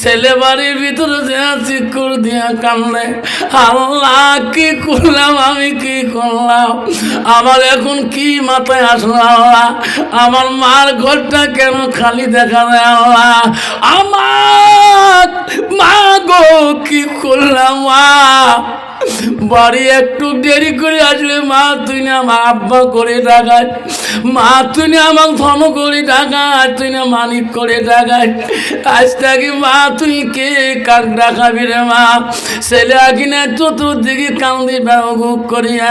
ছেলে বাড়ির ভিতরে দেয়া চিকুর দিয়া কান্দে আল্লাহ, কি করলাম আমি, কি করলাম? আমার এখন কি মাথায় আসলো আল্লাহ? আমার মার ঘরটা কেন খালি দেখা যায় আল্লাহ? আমার মা গো, কি করলাম, মা? বাড়ি একটু দেরি করে আসলে মা, তুই না আমার আব্বা করে ডাকায়। মা, তুই না আমার ধন করে ডাকায়, তুই না মানিক করে ডাকায়। আজ থেকে মা তুই কে কাক ডাকাবি রে মা। ছেলে আকিনে চতুর্দিকে কান্দি ব্যবগুক করিয়া।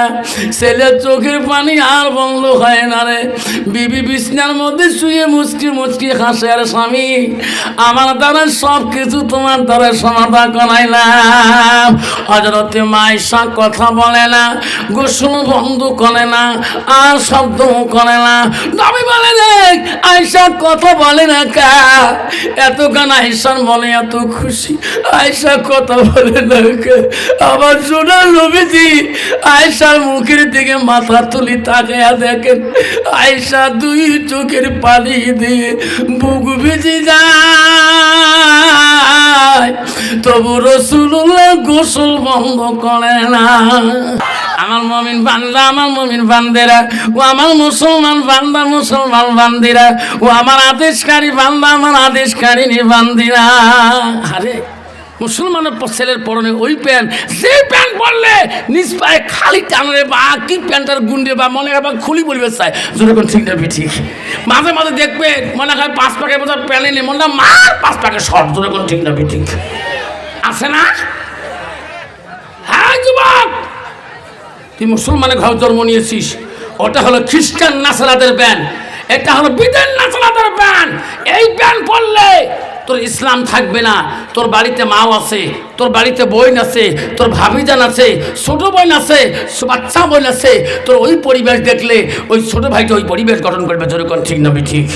ছেলের চোখের পানি আর বন্ধ হয় না রে। বিবি বিছনার মধ্যে শুয়ে মুচকি মুচকি হাসে আর স্বামী, আমার দ্বারা সব কিছু তোমার দ্বারা সমাধান করাইলাম। হজরতে মাইশা কথা বলে না, গোসল বন্ধ করে না, আর শব্দ করে না। নবী বলে, দেখ আয়সা কথা বলে না কা? এত গান আয়সার মনে এত খুশি। আয়সা কথা বলে না আবার সোনার নবীজি আয়সার মুখের দিকে মাথা তুলি তাকায়া দেখেন। আয়সা দুই চোখের পানি দিয়ে বুক ভিজে যায়। তবু রসুল্লাহ গোসল বন্ধ করে না। আমার মমিন বান্দা, আমার মমিন বান্দেরা, ও আমার মুসলমান বান্দা, মুসলমান বান্দিরা, ও আমার আদেশকারী বান্দা, আমার আদেশকারিনী বান্দিরা। আরে, মুসলমানের ছেলের পরনে ওই প্যান্ট যে প্যান্ট পরলে নিজ পায়ে খালি টানলে বা কি প্যান্টার গুন্ডে বা মনে হয় খুলি পরিবেশ চায় যেরকম ঠিক না ঠিক। মাঝে মাঝে দেখবে, মনে হয় পাঁচ পাকে বোধহয় প্যানে নেই মনে মার পাঁচ পাকে সব যেরকম ঠিক না ঠিক। আছে না? হ্যাঁ যুবক! তুই মুসলমানের ঘর জন্ম নিয়েছিস। ওটা হলো খ্রিস্টান নাসালাদের ব্যান। এটা হলো বিদেন নাসালাদের ব্যান। এই ব্যান পড়লে তোর ইসলাম থাকবে না। তোর বাড়িতে মাও আছে, তোর বাড়িতে বোন আছে, তোর ভাবিজান আছে, ছোট বোন আছে বাচ্চা বোন আছে। তোর ওই পরিবেশ দেখলে ওই ছোট ভাইটা ওই পরিবেশ গঠন করবে। যেরকম ঠিক নবী ঠিক?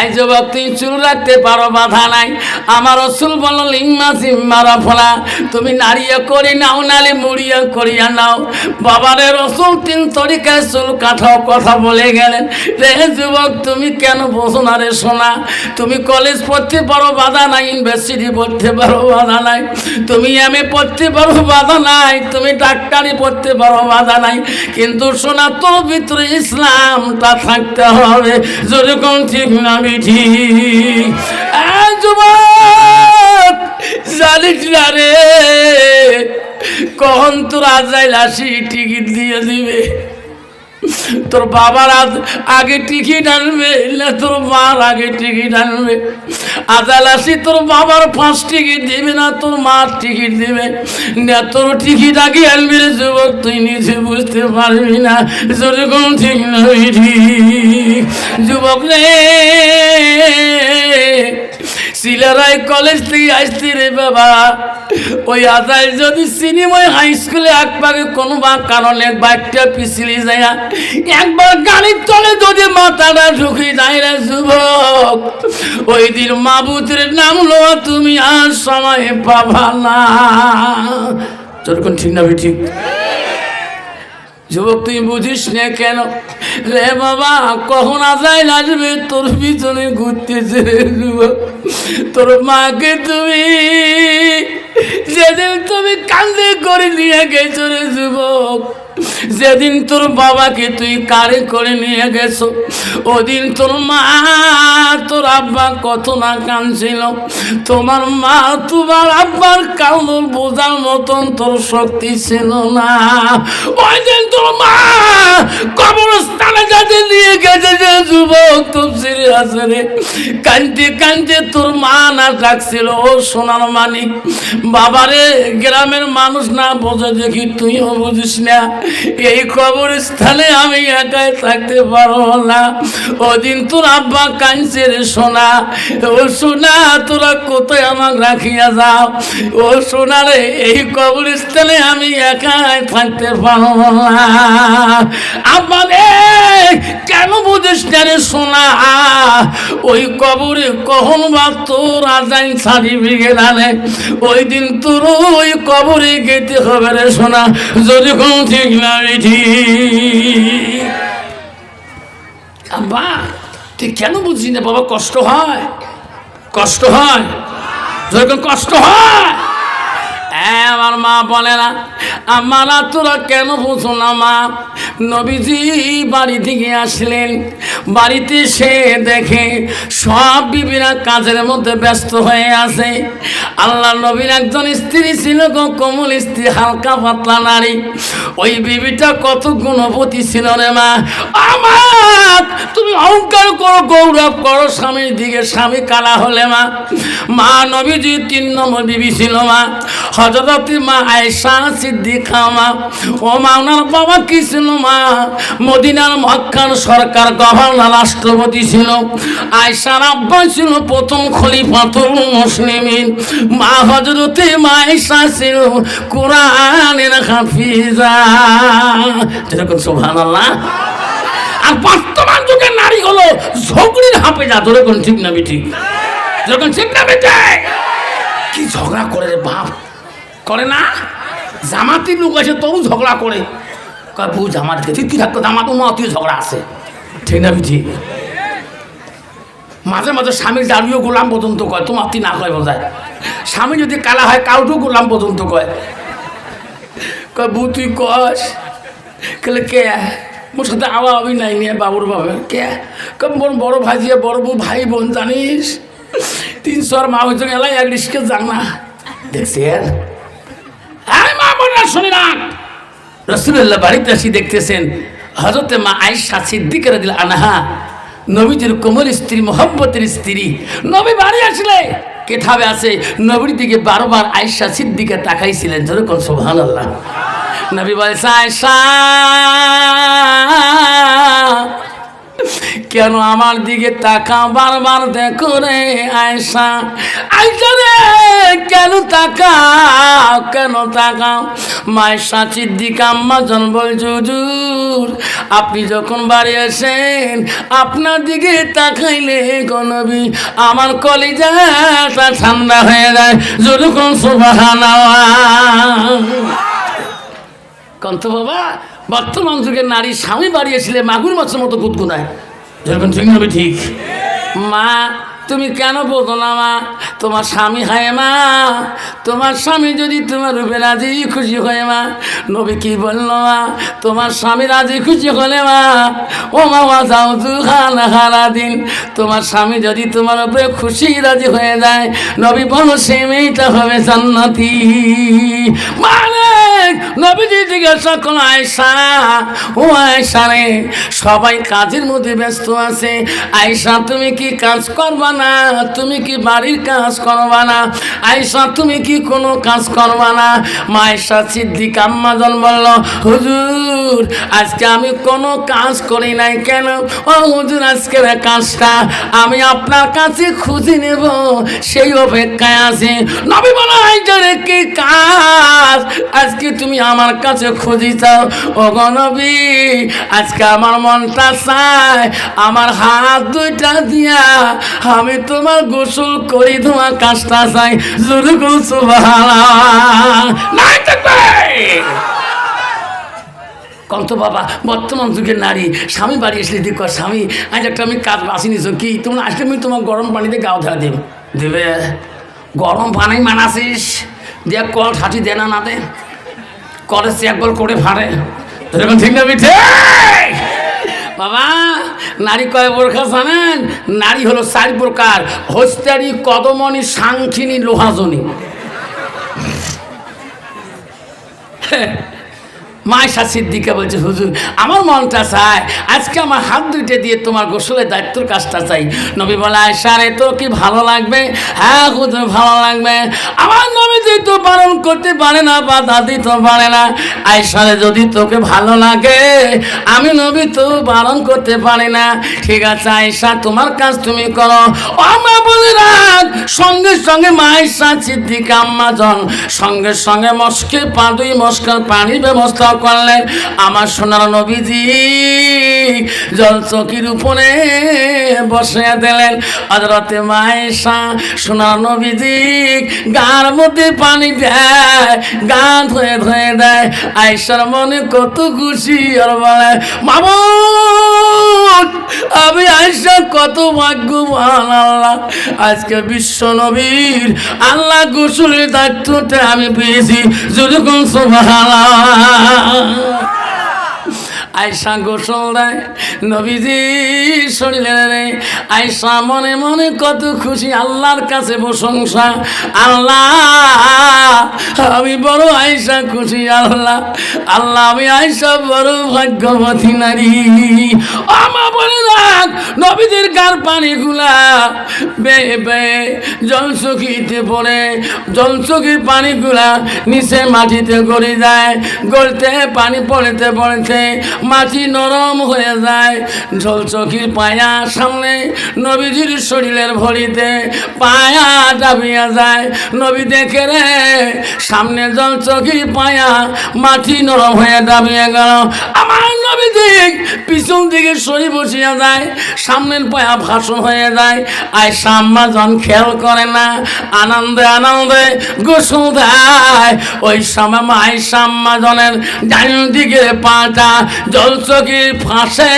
এই যুবক তুই চুল রাখতে পারো, বাধা নাই। আমার রসুল বলো লিম্মা সিম্মারা ফলা তুমি নাড়িয়ে করি নাও, নালে মুড়িয়ে করিয়া নাও। বাবারে রসুল তিন তরিকায় চুল কাঠাও কথা বলে গেলেন। রে যুবক, তুমি কেন বসো না রে শোনা তুমি কলেজ পড়তে পারো, বাধা নাই। ইউনিভার্সিটি পড়তে পারো, বাধা নাই। তুমি এমএ পড়তে পারো, বাধা নাই। তুমি ডাক্তারি পড়তে পারো, বাধা নাই। কিন্তু শোনা তোর ভিতরে ইসলামটা থাকতে হবে। যেরকম ঠিক না এই জানিস না রে কখন তোরা আজাইল আসি টিকিট দিয়ে দিবে? তোর বাবার আজ- আগে টিকিট আনবে, না তোর মার আগে টিকিট আনবে। আদালাসি তোর বাবার পাঁচ টিকিট দিবে, না তোর মার টিকিট দিবে। না তোর টিকিট আগে আনবি রে যুবক, তুই নিজে বুঝতে পারবি না, যেরকম ঠিক নয় যুবক রে সিলারাই কলেজ থেকে আসতে রে বাবা। ওই আদায় যদি সিনেমায় হাই স্কুলে এক পাকে কোনো বা কারণে বাইকটা পিছলি যায় একবার গাড়ির তলে যদি মাথাটা ঢুকে যুবক। ওই দিন মাবুতের নাম লো তুমি আর সময় পাবা না। যতক্ষণ ঠিক না ঠিক যুবক, তুই বুঝিস না কেন? রে বাবা, কখন আজাইল আসবে তোর পিছনে ঘুরতেছে যুবক? তোর মাকে তুমি যেদিন তুমি কান্দে করে নিয়ে গেছো রে যুবক। যেদিন তোর বাবাকে তুই কারে করে নিয়ে গেছো, ওদিন তোর মা তোর আব্বা কত না কাঁদছিল। তোমার মা তোমার আব্বার কাউর বোঝার মতন তোর শক্তি ছিল না। ওই দিন তোর মা কবরস্থানে যাতে নিয়ে গেছে যে যুবক তোর সিরে আছে রে কানতে কানতে তোর মা না ডাকছিল, ও সোনার মানিক বাবারে, গ্রামের মানুষ না বোঝে দেখি তুইও বুঝিস না। এই কবরস্থানে আমি একাই থাকতে পারব না। ওদিন তোর আব্বা কাঁদছে রে সোনা। ও সোনা, তোরা কোথায় আমাকে রাখিয়া যাও? ও সোনা রে, এই কবরস্থানে আমি একাই থাকতে পারব না। আব্বা রে, কেন বুঝিস না রে সোনা? ওই কবরে কখন বা তোর আজাইন ছাড়িবি গেলানে ওই দিন তোর ওই কবরে গেতে হবে রে সোনা। যদি কোন ঠিক ঠিক আব্বা তুই কেন বুঝছিস না বাবা কষ্ট হয়? কষ্ট হয়? যখন কষ্ট হ্যাঁ, আমার মা বলে না আমার তোরা কেন বুঝো না মা? নবীজি বাড়ি থেকে আসলেন। বাড়িতে সে দেখে সব বিবিরা কাজের মধ্যে ব্যস্ত হয়ে আছে। আল্লাহ নবীর একজন স্ত্রী ছিল গো, কোমল স্ত্রী, হালকা পাতলা নারী। ওই বিবিটা কত গুণবতী ছিল রে মা। আমার তুমি অহংকার করো, গৌরব করো, স্বামীর দিকে স্বামী কালা হলে মা। মা নবীজি তিন নম্বর বিবি ছিল মা। হজরত মা আয়সা সিদ্দিকা মা। ও মা, ওনার বাবা কি ছিল মা, মদিনার মক্কার সরকার গভর্নর রাষ্ট্রপতি ছিল। আয়সার আব্বা ছিল প্রথম খলিফাতুল মুসলিমিন। মা হজরতে মা আয়সা ছিল কোরআনের হাফিজা। যেরকম সুবহানাল্লাহ। আর বর্তমান যুগের নারী হলো ঝগড়ির হাঁপে যা ধরে কোন ঠিক না ঠিক যখন ঠিক না বেটে কি ঝগড়া করে রে বাপ? করে না? জামাতি লোক আছে তবু ঝগড়া করে। কয় বউ জামাত ঠিক কি থাকতো জামাত মতীয় ঝগড়া আছে। ঠিক না ঠিক মাঝে মাঝে স্বামীর দাঁড়িয়েও গোলাম পর্যন্ত কয়, তোমার তুই না কয় বোঝায় স্বামী যদি কালা হয় কাউটু গোলাম পর্যন্ত কয়। কয় বউ তুই কস, কেলে কে? মোর সাথে আওয়া আবি নাই নিয়ে বাবুর বাবা কে? কম বড় ভাই দিয়ে বড় বউ, ভাই বোন, জানিস? তিনশো আর মা হয়েছে এলাই এক রিস্কে যান না দেখছেন? হ্যাঁ মা বোনরা শুনে না। রসুল্লাহ বাড়িতে আসি দেখতেছেন হজরতে মা আয়সা সিদ্দিকের দিল আনাহা, নবীজির কোমল স্ত্রী মোহাম্মতের স্ত্রী, নবী বাড়ি আসলে, কেথাবে আছে? নবীর দিকে বারবার আয়সা সিদ্দিকে তাকাইছিলেন, যেরকম সোহান আল্লাহ নবী বলছে আয়সা কেন আমার দিকে তাকা বারবার? দেখো রে আয়সা আয়সা রে, কেন তাকাও? কেন তাকাও? মায়ের সাচির দিকে আম্মা জন বলছে আপনি যখন বাড়ি আসেন, আপনার দিকে তাকাইলে গনবি আমার কলিজাটা ঠান্ডা হয়ে যায়। যখন সুবাহানা কন্ত বাবা বর্তমান যুগের নারী স্বামী বাড়িয়েছিলে মাগুর মাছের মতো গুদগুদায় যখন ঠিক হবে ঠিক। মা তুমি কেন বোঝো না মা? তোমার স্বামী হয় মা। তোমার স্বামী যদি তোমার রূপে রাজি খুশি হয় মা। নবী কি বলল মা? তোমার স্বামী রাজি খুশি হলে মা। ও মা যাও তু খানা খানা দিন। তোমার স্বামী যদি তোমার উপরে খুশি রাজি হয়ে যায় নবী বলো সে মেয়েটা হবে জান্নাতি। মানে নবীজি জিজ্ঞাসা করল আয়সা ও আয়সা রে, সবাই কাজের মধ্যে ব্যস্ত আছে। আয়সা তুমি কি কাজ করবা না? তুমি কি বাড়ির কাজ করবা না? আয়সা তুমি কি কোনো কাজ করবা না? মায়েশা সিদ্দিক আম্মাজন বলল, হুজুর, আজকে আমি কোনো কাজ করি নাই কেন? ও হুজুর, আজকের কাজটা আমি আপনার কাছে খুঁজে নেব। সেই অপেক্ষায় আছে। নবী বলো আইজরে কি কাজ? আজকে তুমি আমার কাছে খুঁজি চাও। ও আজকে আমার মনটা চায়, আমার হাত দুইটা দিয়া আমি তোমার গোসল করি, তোমার কাজটা চাই। কন্ত বাবা, বর্তমান যুগের নারী, স্বামী বাড়ি আসলে দিক স্বামী, আজ একটা আমি কাজ বাঁচি নিছো কি? তোমরা আসলে আমি তোমার গরম পানিতে গাও ধরা দেব। দেবে? গরম পানি মানাসিস? দিয়ে কল ঠাটি দে না না দে। কলে একবার করে ফাড়ে। এরকম ঠিক না, মিঠে? বাবা, নারী কয় বোরখা জানেন? নারী হলো চার প্রকার, হস্তারি, কদমনি, সাংখিনী, লোহাজনী। মায়েশা সিদ্দিকা বলছে, হুজুর, আমার মনটা চায়, আজকে আমার হাত দুইটা দিয়ে তোমার গোসলের দায়িত্বর কাজটা চাই। নবী বলে আয়সা রে তো কি ভালো লাগবে? হ্যাঁ হুজুর, ভালো লাগবে। আমার নবী যদি তো পালন করতে পারে না বা দাদি তো পারে না। আয়সারে যদি তোকে ভালো লাগে, আমি নবী তো পালন করতে পারি না। ঠিক আছে আয়সা তোমার কাজ তুমি করো। ও মা বলে রাখ সঙ্গে সঙ্গে মায়েশা সিদ্দিকা আম্মা জন সঙ্গে সঙ্গে মস্কে পা, দুই মস্কার পানির ব্যবস্থা করলেন। আমার সোনার নবীজি জল চকির উপরে বসে দিলেন। হজরতে মায়েশা সোনার নবীজি গার মধ্যে পানি দেয় গা ধুয়ে ধুয়ে দেয়। আয়সার মনে কত খুশি আর বলে মামুদ আমি আয়সা কত ভাগ্যবান আল্লাহ। আজকে বিশ্ব নবীর আল্লাহ গোসলের দায়িত্বটা আমি পেয়েছি। যদি কোন আয়সা গোসল দেয়, নবীজি শরীরে রে। আয়সা মনে মনে কত খুশি, আল্লাহর কাছে প্রশংসা। আল্লাহ, আমি বড় আয়সা খুশি, আল্লাহ। আল্লাহ, আমি আয়সা বড় ভাগ্যবতী নারী। আমা বলে গার পানিগুলা বে বে জলসখিতে পড়ে। জলসখির পানিগুলা নিচে মাটিতে গড়ে যায়। গড়তে পানি পড়েতে পড়েতে মাটি নরম হয়ে যায়। ঝলচকির পায়া সামনে নবীজির শরীরের ভরিতে পায়া ডাবিয়া যায়। নবী দেখে রে, সামনে জলচকির পায়া মাটি নরম হয়ে ডাবিয়ে গেল। আমার নবী দিক পিছন দিকে সরি বসিয়া যায়। সামনের পায়া ভাষণ হয়ে যায়। আয় সাম্মা জন খেয়াল করে না। আনন্দে আনন্দে গোসল দেয়। ওই সময় মাই সাম্মা জনের ডাইন দিকে পাটা জলচকির ফাঁসে।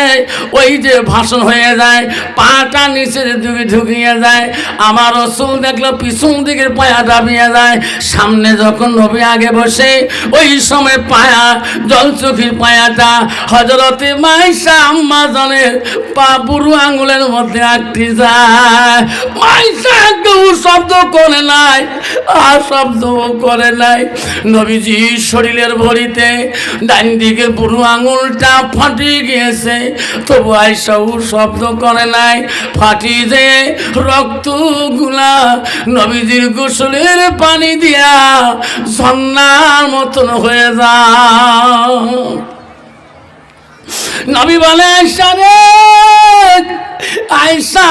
ওই যে ভাষণ হয়ে যায়, পাটা নিচে দিকে ঢুকিয়ে যায়। আমার রসুল দেখল পিছন দিকের পায়া দাবিয়ে যায়। সামনে যখন নবী আগে বসে, ওই সময় পায়া জলচকির পায়াটা। হজরতে মাইসা আম্মা জনের পা বুড়ো আঙুলের মধ্যে আটটি যায়। মাইসা কেউ শব্দ করে নাই, আর শব্দ করে নাই। নবীজি শরীরের ভরিতে ডান দিকে বুড়ো আঙুলটা ফাটিয়ে গিয়েছে, তবু আইসাও শব্দ করে নাই। ফাটি যে রক্তগুলা নবীজির গোসলের পানি দিয়া ঝর্ণার মতন হয়ে যায়। নবী বলে আয়সা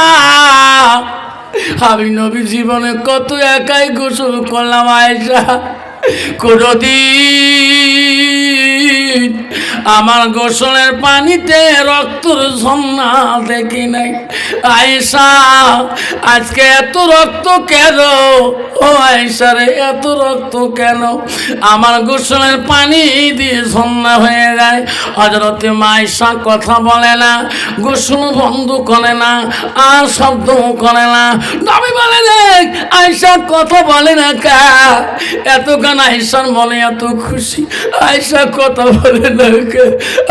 আমি নবী জীবনে কত একাই গোসল করলাম আয়সা কোনদিন আমার গোসলের পানিতে রক্তর ঝর্ণা দেখি নাই। আয়সা আজকে এত রক্ত কেন? ও আয়সা রে, এত রক্ত কেন? আমার গোসলের পানি দিয়ে ঝর্ণা হয়ে যায়। হজরতে মাইসা কথা বলে না, গোসল বন্ধ করে না, আর শব্দ করে না। নবী বলে দেখ আয়সা কথা বলে না কা? এত গান আয়সার মনে এত খুশি। আয়সা কথা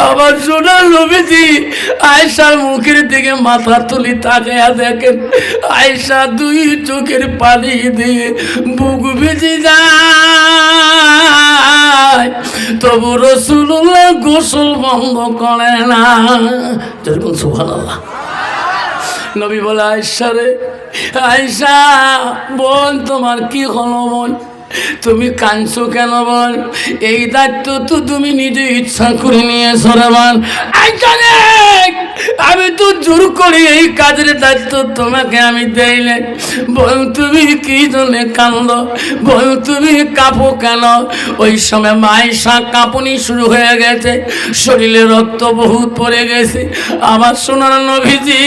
আমার সোনার আয়সার মুখের দিকে মাথা তুলি তাকায়া দেখেন। আয়সা দুই চোখের পানি দিয়ে বুক ভিজে যায়। তবু রসুল্লাহ গোসল বন্ধ করে না। যেরকম আল্লাহ নবী বলে আয়সা রে আয়সা বল তোমার কি হলো বল তুমি কাঁদছো কেন বল? এই দায়িত্ব তো তুমি নিজে ইচ্ছা করে আয়সা রে আমি তো জোর করি এই কাজের দায়িত্ব তোমাকে আমি দেই না বল তুমি কি জন্য কান্দ বল তুমি কাঁপো কেন? ওই সময় মাইশা কাঁপুনি শুরু হয়ে গেছে। শরীরে রক্ত বহুত পড়ে গেছে। আমার সোনার নবীজি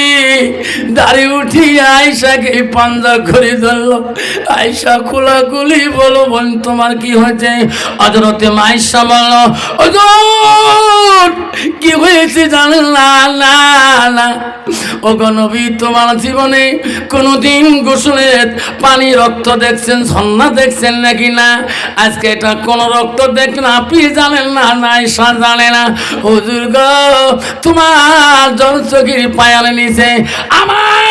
দাঁড়িয়ে উঠি আয়সাকে পাঞ্জা করে ধরলো। আয়সা খোলাখুলি বলো বোন, তোমার কি হয়েছে? অজরতে মাইশা অজর কি হয়েছে জানেন না না না। ও নবী, তোমার জীবনে কোনোদিন গোসলের পানি, রক্ত দেখছেন, ঝর্ণা দেখছেন নাকি না? আজকে এটা কোন রক্ত দেখেন আপনি জানেন না জানে না। হুজুর তোমার জল চোখের পায়ালে নিচে, আমার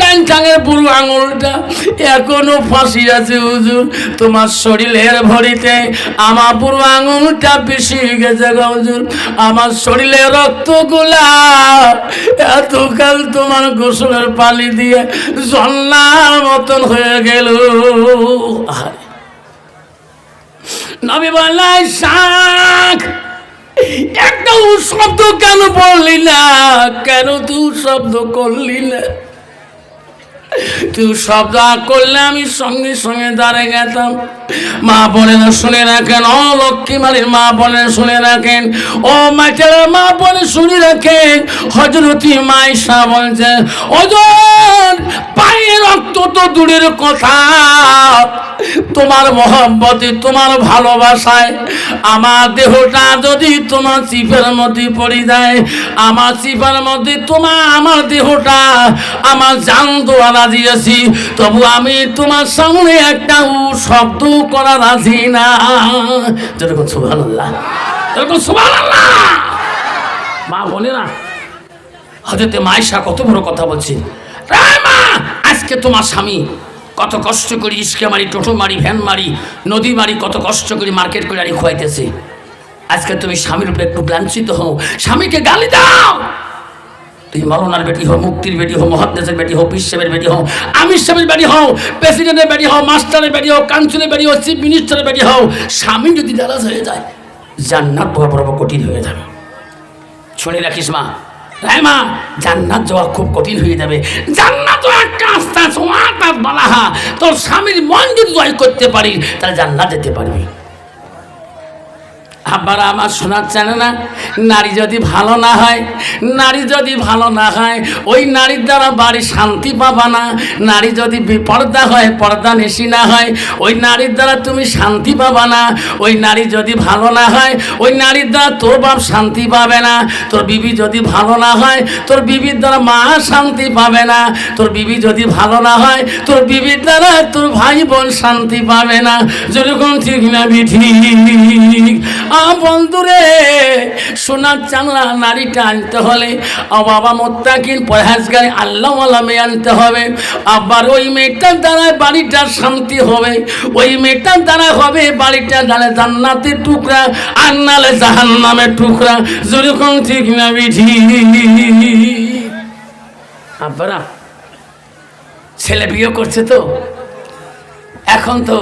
ডাইন টাঙের বুড়ো আঙুলটা এখনও ফাঁসি আছে, হুজুর। তোমার শরীরের ভরিতে আমার বুড়ো আঙুলটা বেশি গেছে হুজুর। আমার শরীরে রক্তগুলা এতকাল তোমার গোসলের পালি দিয়ে জন্নার মতন হয়ে গেল। নবী বললাই শাক একটা শব্দ কেন বললি না? কেন তুই শব্দ করলি না? তুই যা করলে আমি সঙ্গে সঙ্গে দাঁড়ে গেতাম। মা বোনেরা শুনে রাখেন, ও লক্ষ্মী মালির মা বলে শুনে রাখেন। ও মাইটের মা বলে, শুনে রাখেন। হজরতি মাইশা বলছে, ওজন পায়ে রক্ত তো দূরের কথা। তোমার মহব্বতে, তোমার ভালোবাসায়, আমার দেহটা যদি তোমার চিপের মধ্যে পড়ে যায়, আমার চিপার মধ্যে তোমার আমার দেহটা, আমার জান দোয়া রাজি আছি তবু আমি তোমার সামনে একটা শব্দ করা রাজি না। যেরকম সুভান আল্লাহ যেরকম সুভান আল্লাহ মা বলে না হজরতে মাইশা কত বড় কথা মা, আজকে তোমার স্বামী কত কষ্ট করি ইস্কে মারি, টোটো মারি, ভ্যান মারি, নদী মারি, কত কষ্ট করি মার্কেট করে আনি খোয়াইতেছে। আজকে তুমি স্বামীর উপরে একটু লাঞ্ছিত হও। স্বামীকে গালি দাও! তুই মরনার বেটি হও, মুক্তির বেটি হও মহাদেশের বেটি হও বিশ্বের বেটি হও, আমির সাহেবের বেটি হও, প্রেসিডেন্টের বেটি হও, মাস্টারের বেটি হও, কাউন্সিলের বেটি হও, চিফ মিনিস্টারের বেটি হও, স্বামী যদি দারাজ হয়ে যায়, জান্নাত বড় বড় কঠিন হয়ে যাবে। শুনে রাখিস মা হ্যাঁ জান্নাত যাওয়া খুব কঠিন হয়ে যাবে। জান্নাত একটা আস্তে আস্তে বালাহা তোর স্বামীর মন যদি জয় করতে পারিস, তাহলে জান্নাত যেতে পারবি। আবার আমার শোনার জানে না? নারী যদি ভালো না হয়, নারী যদি ভালো না হয়, ওই নারীর দ্বারা বাড়ি শান্তি পাবা না। নারী যদি বিপর্দা হয়, পর্দা নেশি না হয়, ওই নারীর দ্বারা তুমি শান্তি পাবা না। ওই নারী যদি ভালো না হয়, ওই নারীর দ্বারা তোর বাপ শান্তি পাবে না। তোর বিবি যদি ভালো না হয়, তোর বিবির দ্বারা মা শান্তি পাবে না। তোর বিবি যদি ভালো না হয়, তোর বিবির দ্বারা তোর ভাই বোন শান্তি পাবে না। যেরকম ঠিক না আ বন্ধুরে, সোনার চাংলা নারীটা আনতে হলে বাবা মোত্তাকিন পরহাজগারে আল্লাহ মেয়ে আনতে হবে। আবার ওই মেয়েটার দ্বারা বাড়িটার শান্তি হবে। ওই মেয়েটার দ্বারা হবে বাড়িটা নালে জান্নাতের টুকরা আর নালে জাহান্নামের টুকরা। যেরকম ঠিক না বিধি। আব্বারা, ছেলে বিয়ে করছে তো? এখন তো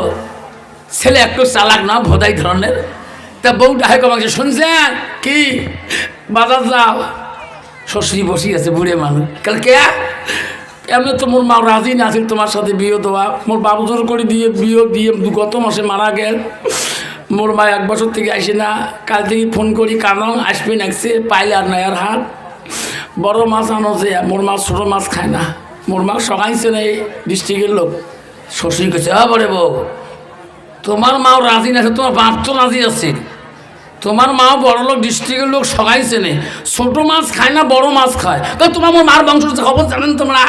ছেলে একটু চালাক না, ভোদাই ধরনের। তা বউ ডাকে আমাকে শুনছেন? কি? বাজার যাও। শ্বশুরি বসি আছে, বুড়ে মানুষ। কাল কে? এমনি তো মোর মা রাজি না আছিল তোমার সাথে বিয়ে দেওয়া। মোর বাবু জোর করে দিয়ে, বিয়ে দিয়ে গত মাসে মারা গেল। মোর মা এক বছর থেকে আসে না। কাল থেকে ফোন করি, কারণ আসবে নাকছে পাইলে আর নাই আর হাত। বড় মাছ আনো যে, মোর মাছ ছোটো মাছ খায় না। মোর মা সকাইছে না এই ডিস্ট্রিক্টের লোক। শ্বশুরি কেছে বলে বউ, তোমার মাও রাজি না আছে, তোমার বাপ তো রাজি আছে। তোমার মা বড় লোক ডিস্ট্রিক্টের লোক সবাই চেনে। ছোট মাছ খায় না, বড় মাছ খায়। তো তোমার আমার মার বংশ খবর জানেন তোমরা?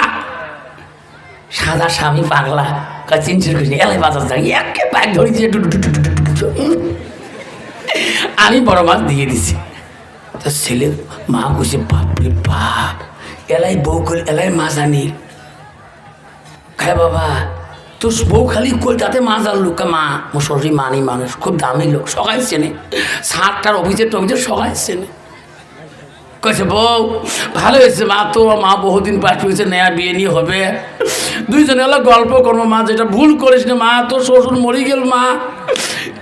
সাদা স্বামী পাগলা। এলাই বাজার। আমি বড় মাছ দিয়ে দিছি। তো ছেলে মা কইছে, বাপরে বাপ, এলাই বউ এলাই মাছ আনি। খায় বাবা তোর বউ খালি কলকাতাতে মাছ আর লোক মা মুসরি মানি মানুষ, খুব দামি লোক সবাই চেনে সাতটার অফিসে টফিসে সবাই চেনে কয়েছে বউ, ভালো হয়েছে মা তো মা বহুদিন পাশ হয়েছে নেয়া বিয়ে নিয়ে হবে। দুইজনে হলো গল্প করব, মা, যেটা ভুল করিস না, মা, তোর শ্বশুর মরি গেল, মা।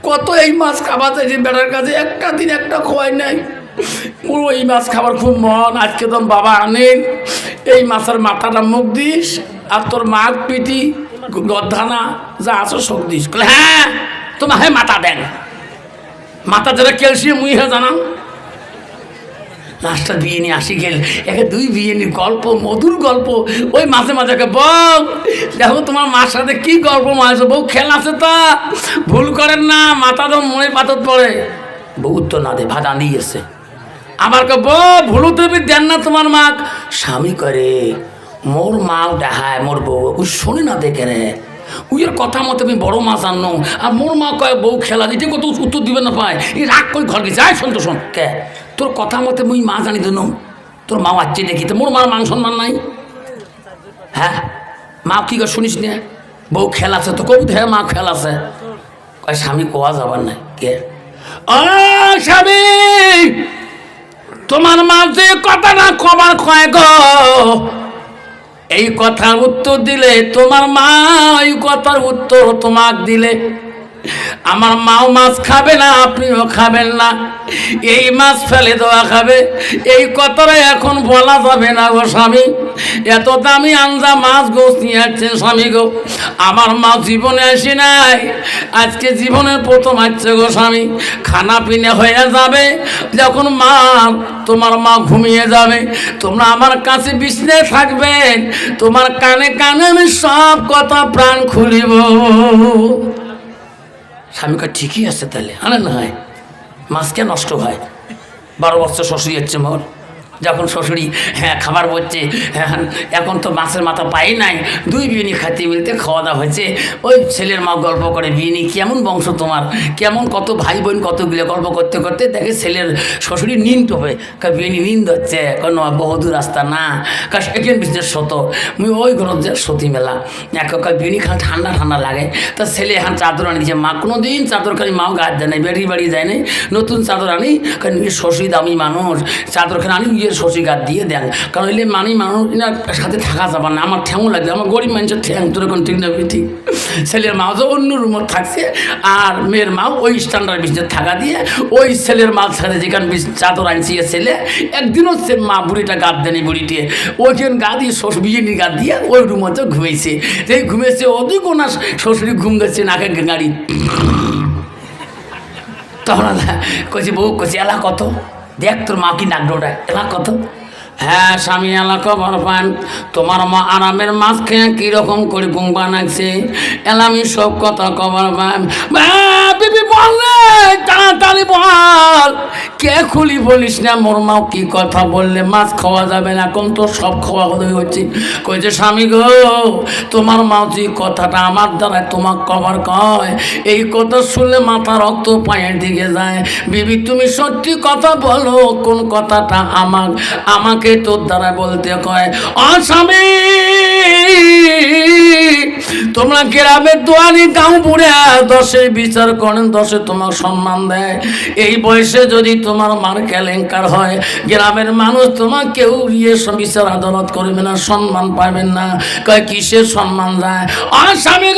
কত এই মাছ খাবার যে বেটার কাছে, একটা দিন একটা খোয়াই নাই। মোর এই মাছ খাবার খুব মন, আজকে তোর বাবা আনেন। এই মাছের মাথাটা মুখ দিস, আর তোর মাঘ পিটি গদ্ধানা যা আছো সব দিস। হ্যাঁ তোমার হ্যাঁ মাথা দেন। মাথা যারা ক্যালসিয়াম মুই হ্যাঁ জানাও। লাস্টটা বিয়ে নিয়ে আসি গেল। একে দুই বিয়ে নিয়ে গল্প, মধুর গল্প। ওই মাঝে মাঝে বউ, দেখো তোমার মার সাথে কি গল্প মারছে। বউ খেল আছে তা। ভুল করেন না, মাথা তো মনে পাতত পড়ে। বউ উত্তর না দে এসে আবার কে বউ, ভুলু তুমি দেন না তোমার মাক। স্বামী করে মোর মাও দেখায়, মোর বউ। ওই শোনে না দেখে রে। উইয়ের কথা মতো আমি বড় মাছ আনো আর মোর মা কয়, বউ খেলা দিতে কত উত্তর দিবে না পায়। এই রাগ করে ঘর গেছে। আয় শোন তো, শোন। কে? তোর কথা মতে মুই মা জানি তো তোর মা আচ্ছি দেখি। তো মোর মার মান নাই? হ্যাঁ? মা কি করে শুনিস নে? বউ খেলাছে তো কবি হ্যাঁ মা খেলাছে। কয়, স্বামী কোয়া যাবার নাই? কে? ও স্বামী! তোমার মা যে কথা না কবার কয় গো এই কথার উত্তর দিলে তোমার মা এই কথার উত্তর তোমাক দিলে। আমার মাও মাছ খাবে না, আপনিও খাবেন না। এই মাছ ফেলে দেওয়া খাবে। এই কথাটা এখন বলা যাবে না গো স্বামী। এত দামি আঞ্জা মাছ গোস নিয়ে আসছেন স্বামী গো। আমার মা জীবনে আসে নাই। আজকে জীবনের প্রথম আসছে গো স্বামী। খানা পিনে হয়ে যাবে। যখন মা, তোমার মা ঘুমিয়ে যাবে, তোমরা আমার কাছে বিছনে থাকবেন। তোমার কানে কানে আমি সব কথা প্রাণ খুলিব। স্বামীকে ঠিকই আছে তাহলে। আনে না হয়। মাছ কে নষ্ট হয়। বারো বছর শশুর যাচ্ছে মোর। যখন শ্বশুরি হ্যাঁ খাবার বলছে হ্যাঁ এখন তো মাছের মাথা পাই নাই, দুই বিনি খাতে মিলতে খাওয়া দাওয়া হয়েছে। ওই ছেলের মা গল্প করে বিনি কেমন বংশ তোমার? কেমন কত ভাই বোন কত কতগুলো গল্প করতে করতে দেখে ছেলের শ্বশুরি নিন্দ কা বিনি নিন্দ হচ্ছে কোনো বহুদূর রাস্তা না কা সেকেন্ড বিজনেস শত মুই ওই যে সতী মেলা। এক বিনি খান ঠান্ডা ঠান্ডা লাগে। তা ছেলে এখন চাদর আনিছে মা কোনো দিন চাদর খানি মাও গাছ দেয় নাই, বেড়ি বাড়ি যায় নাই, নতুন চাদর আনি। কারণ শ্বশুরি দামি মানুষ, চাদর খানি আনি নিজের শ্বশুরি গাছ দিয়ে দেন। কারণ এলে মানি মানুষ সাথে থাকা যাবে না। আমার ঠ্যাংও লাগবে, আমার গরিব মানুষের ঠ্যাং, তোর এখন ঠিক না ঠিক ছেলের মাও তো অন্য রুমত থাকছে, আর মেয়ের মাও ওই স্ট্যান্ডার্ড বিজনেস থাকা দিয়ে, ওই ছেলের মার সাথে যেখানে চাদর আনছি ছেলে, একদিনও সে মা বুড়িটা গাদ দেনি বুড়িটিয়ে। ওইখান গা দিয়ে শ্বশুর বিজেনি গাদ দিয়ে ওই রুমতে ঘুমিয়েছে যেই ঘুমিয়েছে ওদিক ওনার শ্বশুরি ঘুম গেছে নাকের গাড়ি তখন কছি বউ কছি এলা কত? দেখ তোর মা কি নাক ডোড়ায় এলা কত? হ্যাঁ স্বামী এলা খবর পান। তোমার মা আরামের মাছ খেয়ে কীরকম করে ঘুম বানাচ্ছে? এলা আমি সব কথা খবর পান। বিবি বল রে, তাড়াতাড়ি বল। কে খুলি বলিস না মোর মাও কি কথা বললে? মাছ খাওয়া যাবে না এখন তো সব খাওয়া হয়ে হচ্ছে কইছে স্বামী গো তোমার মাও যে কথাটা আমার দ্বারা তোমার কভার কয় এই কথা শুনলে মাথা রক্ত পায়ের দিকে যায়। বিবি তুমি সত্যি কথা বলো কোন কথাটা আমাক আমাকে তোর দ্বারা বলতে কয় অস্বামী তোমরা গ্রামের দোয়ানি গাঁও বুড়ে দশে বিচার করেন, দশে তোমার সম্মান দেয়। এই বয়সে যদি তোমার মার কেলেঙ্কার হয়, গ্রামের মানুষ তোমার কেউ ইয়ে বিচার আদালত করবে না, সম্মান পাবেন না। কয়, কিসের সম্মান যায়? আর স্বামী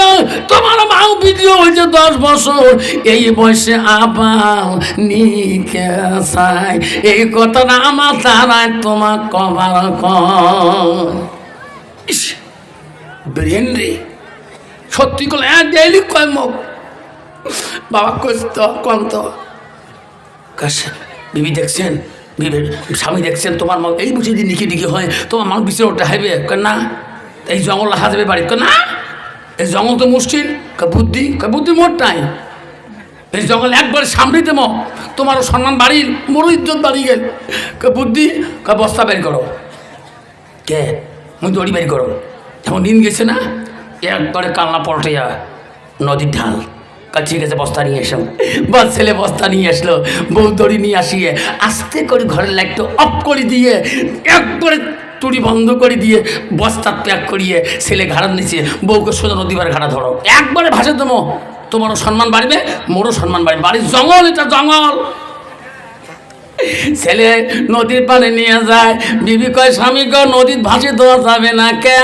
তোমার মাও ভিডিও হয়েছে দশ বছর। এই বয়সে আবার নিকে এই কথাটা আমার তারায় তোমার ব্রেন রে। সত্যি করে হ্যাঁ ডেইলি কয় মুখ। বাবা কইস তো কম তো। বিবি দেখছেন? স্বামী দেখছেন? তোমার মা এই বুঝে যদি নিকি নিকি হয়, তোমার মানুষ বিচার ওটা হাইবে। না, এই জঙ্গল যাবে বাড়ি। না, এই জঙ্গল তো মুশকিল। বুদ্ধি বুদ্ধি মোট নাই। এই জঙ্গল একবার সামনে দেবো। তোমারও সম্মান বাড়ির মোরও ইজ্জত বাড়ি গেল। বুদ্ধি বস্তা বের করো। কে? মুই দড়ি বের করো। এখন দিন গেছে না, একবারে কালনা পল্টাইয়া নদীর ঢাল। ঠিক আছে, বস্তা নিয়ে এসো। বাস ছেলে বস্তা নিয়ে আসলো, বউ দড়ি নিয়ে আসিয়ে আস্তে করে ঘরের লাইটটা অফ করে দিয়ে, একবারে তুড়ি বন্ধ করে দিয়ে বস্তা প্যাক করিয়ে ছেলে ঘাড়ার নিচে বউকে সোজা নদীবার ঘাড়া ধরো। একবারে ভাসে তোমো তোমারও সম্মান বাড়বে মোরও সম্মান বাড়বে। বাড়ির জঙ্গল এটা জঙ্গল। ছেলে নদীর পানে নিয়ে যায়, বিবি কয়, স্বামী কয় নদীর ভাসি দেওয়া যাবে না কে?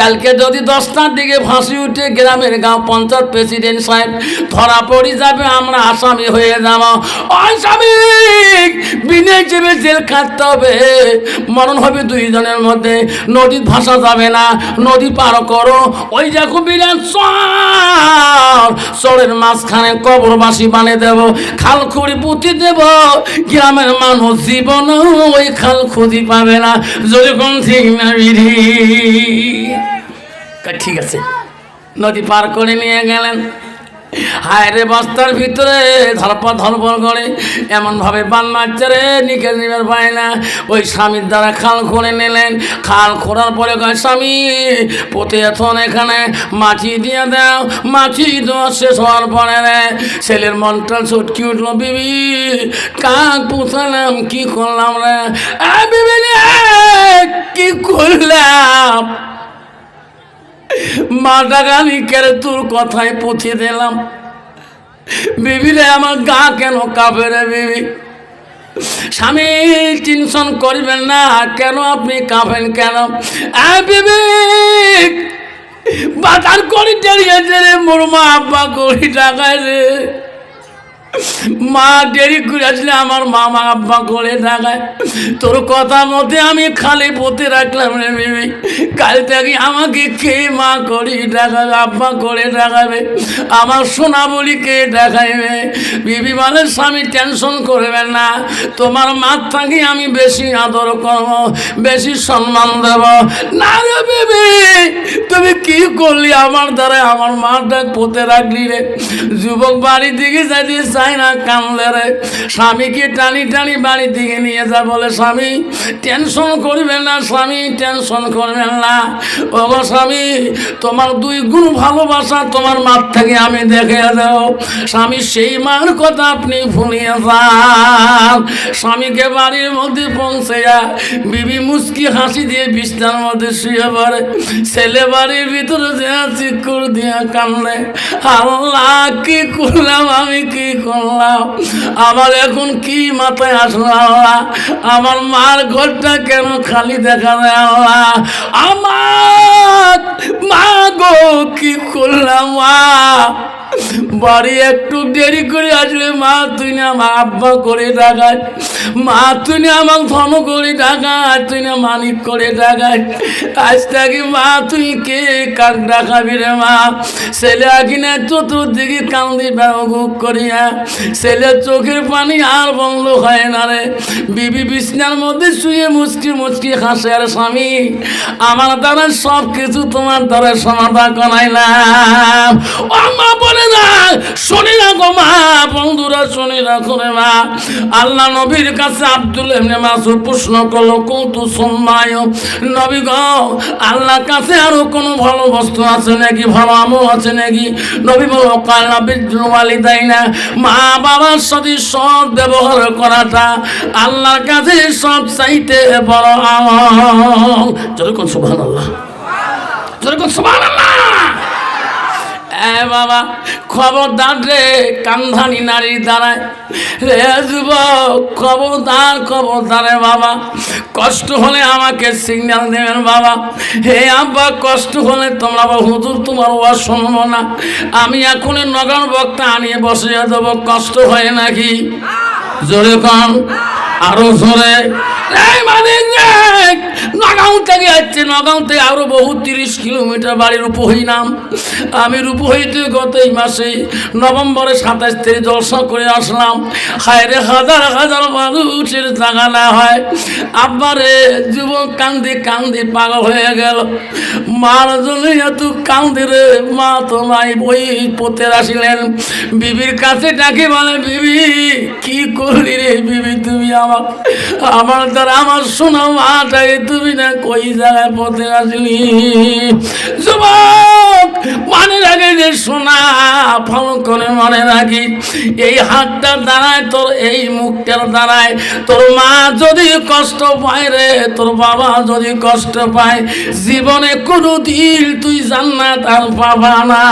কালকে যদি দশটার দিকে ভাসি উঠে গ্রামের গাঁও পঞ্চায়েত প্রেসিডেন্ট সাহেব, ধরা পড়ি যাবে, আমরা আসামি হয়ে যাব। ওই স্বামী, বিনে চেপে জেল খাটতে হবে, মরণ হবে দুইজনের মধ্যে, নদীর ভাসা যাবে না, নদী পার করো। ওই দেখো বিরাট চর, চরের মাঝখানে কবরবাসী বানিয়ে দেব খাল খুঁড়ি পুঁতি দেব গ্রামের মানুষ জীবন ওই খাল খুঁজি পাবে না যদি কোন ঠিক না বিধি। ঠিক আছে। নদী পার করে নিয়ে গেলেন। হায় রে বস্তার ভিতরে ধরপর ধরপর করে এমনভাবে বান মারছে রে নিকে নিবার পায় না। ওই স্বামীর দ্বারা খাল খুঁড়ে নিলেন। খাল খোঁড়ার পরে কয়, স্বামী, পোতে এখন এখানে মাছি দিয়ে দাও মাছি দেওয়া শেষ হওয়ার পরে রে। ছেলের মনটা ছটকি উঠল, বিবি, কাক পুষালাম কি করলাম রে? বিবি কি করলাম? মাটা গানি কেড়ে তোর কথায় পুঁথে দিলাম। বিবিরে আমার গা কেন কাঁপে রে বিবি? স্বামী টেনশন করবেন না কেন আপনি কাঁপেন কেন? আ, বিবি বাজার করে রে মোর মা আব্বা করি টাকায় রে। মা দেরি করে আসলে আমার মামা আব্বা করে টাকায় তোর কথা মতে আমি খালি পথে রাখলাম রে বিবি কাল থেকে আমাকে কে মা করি দেখাবে, আব্বা করে দেখাবে? আমার সোনা বলি কে দেখাইবে? বিবি মানে স্বামী টেনশন করবেন না। তোমার মার থাকি আমি বেশি আদর করব, বেশি সম্মান দেব। না রে বিবি তুমি কি করলি? আমার দ্বারা আমার মাটা পথে রাখলি রে। যুবক বাড়ি দিকে যাইতে চাই না কামলে রে। স্বামীকে টানি টানি বাড়ি দিকে নিয়ে যা বলে, স্বামী টেনশন না, স্বামী টেনশন না। ও স্বামী, তোমার দুই গুণ ভালোবাসা তোমার মার থেকে আমি দেখে দেব। স্বামী, সেই মার কথা আপনি ভুলিয়ে যান। স্বামীকে বাড়ির মধ্যে পৌঁছে বিবি মুস্কি হাসি দিয়ে বিছনার মধ্যে শুয়ে পড়ে। ছেলে বাড়ির ভিতরে দেয়া চিকুর দিয়া আল্লাহ, কি করলাম আমি, কি করলাম? আমার এখন কি মাথায় আসলো? আল্লাহ আমার মার ঘরটা কেন খালি দেখা যায়? আল্লাহ আমার মা গো, কি করলাম মা বাড়ি একটু দেরি করে আসলে মা তুই না মা আব্বা করে ডাকায়। মা তুই না আমার ধন করে ডাকায়, তুই না মানিক করে ডাকায়। আজ থেকে মা তুই কে কাক ডাকাবি রে মা? ছেলে কিনা চতুর্দিকে কান্দি ব্যবগুক করিয়া। ছেলে চোখের পানি আর বন্ধ হয় না রে। বিবি বিছনার মধ্যে শুয়ে মুচকি মুচকি হাসে আর স্বামী। আমার দ্বারা সব কিছু তোমার দ্বারা সমাধান করাইলাম। ও মা না। শুনি রাখো মা, বন্ধুরা, শুনি রাখো রে মা। আল্লাহ নবীর কাছে আব্দুল মাসুদ প্রশ্ন করল কৌতু সম্মায়? নবী গ আল্লাহ কাছে আরও কোনো ভালো বস্তু আছে নাকি? ভালো আমল আছে নাকি? নবী কাল্লা বিদ্রুমালি তাই না মা বাবার সাথে সৎ ব্যবহার করাটা আল্লাহর কাছে সব চাইতে বড় আমল। যেরকম আল্লাহ যেরকম আল্লাহ এ বাবা, খবরদার রে, কান্ধানি নারীর দ্বারায়। রে যুবক, খবরদার খবরদার বাবা, কষ্ট হলে আমাকে সিগন্যাল দেবেন বাবা। হে আব্বা, কষ্ট হলে তোমরা হুজুর, তোমার ওয়াজ শুনব না। আমি এখনই নগর বক্তা আনিয়ে বসিয়ে দেবো, কষ্ট হয় নাকি? জোরে কন, আরও জোরে। মানে নগাঁও থেকে যাচ্ছে নগাঁও থেকে আরও বহু তিরিশ কিলোমিটার বাড়ির উপহী নাম। আমি রূপহীতে গত এই মাসে নভেম্বরে সাতাশ থেকে জলসা করে আসলাম। হায়রে হাজার হাজার মানুষের জায়গা না হয়। আব্বারে যুবক কান্দি কান্দি পাগল হয়ে গেল। মার জন্য এত কান্দি রে, মা তো নাই বই পড়তে আসিলেন। বিবির কাছে ডাকে বলে, বিবি, কি করলি রে বিবি তুমি আমার? আমার দ্বারা আমার শোনা মাটাকে তুমি না কই জায়গায় পথে আসলি? যুবক মনে রাখে যে সোনা ভালো করে মনে রাখি এই হাতটার দ্বারায় তোর এই মুখটার দ্বারায় তোর মা যদি কষ্ট পায় রে, তোর বাবা যদি কষ্ট পায়, জীবনে কোনো দিন তুই জান্নাত আর পাবা না।